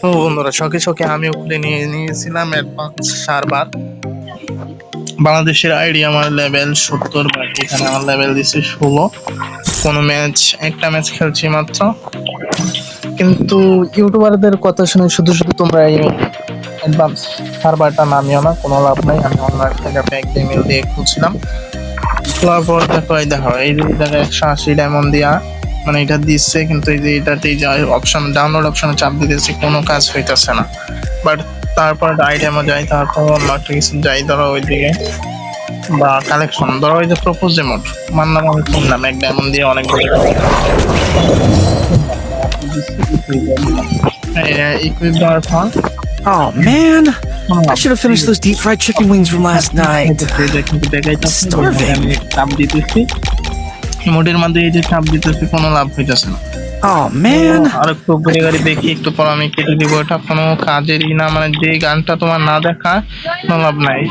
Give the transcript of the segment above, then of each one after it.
তো বন্ধুরা শখে শখে আমিও খুলে নিয়ে নিয়েছিলাম সারবার বাংলাদেশের আইডি আমার লেভেল সত্তর বাট এখানে আমার লেভেল দিচ্ছে ষোলো। কোনো ম্যাচ, একটা ম্যাচ খেলছি মাত্র। কিন্তু ইউটিউবারদের কথা শুনে শুধু শুধু তোমরা এই অ্যাডভান্স সার্ভারটা নামিও না, কোনো লাভ নাই। আমি অনলাইন থেকে ব্যাগ ইমেল দিয়ে খুঁজছিলাম। খোলার পর দেখো এই দেখো, এই যে দেখো একশো আশি ডায়মন্ড দিয়া মানে এটা দিচ্ছে কিন্তু এই যে এটাতে যে অপশন ডাউনলোড অপশনে চাপ দিতেছে কোনো কাজ হইতেছে না। বাট তারপর আইটেমও যাই তারপর অন্য একটা কিছু যাই ধরো ওইদিকে। বা কালেকশন ধরো ওই যে প্রপোজ মোড মানলাম আমি কিনলাম এক ডায়মন্ড দিয়ে অনেক ইকুইপ দেওয়ার পর। Oh man, I should have finished those deep fried chicken wings from last night. Starving. ইমোটের মধ্যে এই যে চাপ দিতেছি কোনো লাভ হইতেছে না। আর একটু ঘুরে গাড়ি দেখি একটু পর আমি কেটে দিব এটা। কোনো কাজেরই না মানে যে গানটা তোমার না দেখা কোনো লাভ নাই।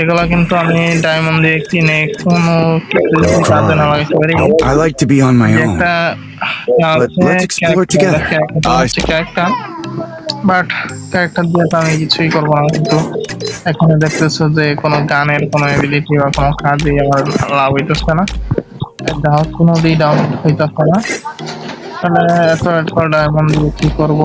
এগুলো কিন্তু আমি ডায়মন্ড দিয়ে কিনে কোনো কাজে না লাগাইতে পারি। I like to be on my যে own. একটা let's explore together. Character but character দিয়ে তো আমি কিছুই করব না কিন্তু এখানে দেখতেছো যে কোনো গানের কোনো এবিলিটি বা কোনো কাজই আমার লাভ হইতেছে না। এটা কোনো দিয়ে ডাউন হইতেছে না তাহলে এত এত ডায়মন্ড দিয়ে কি করব?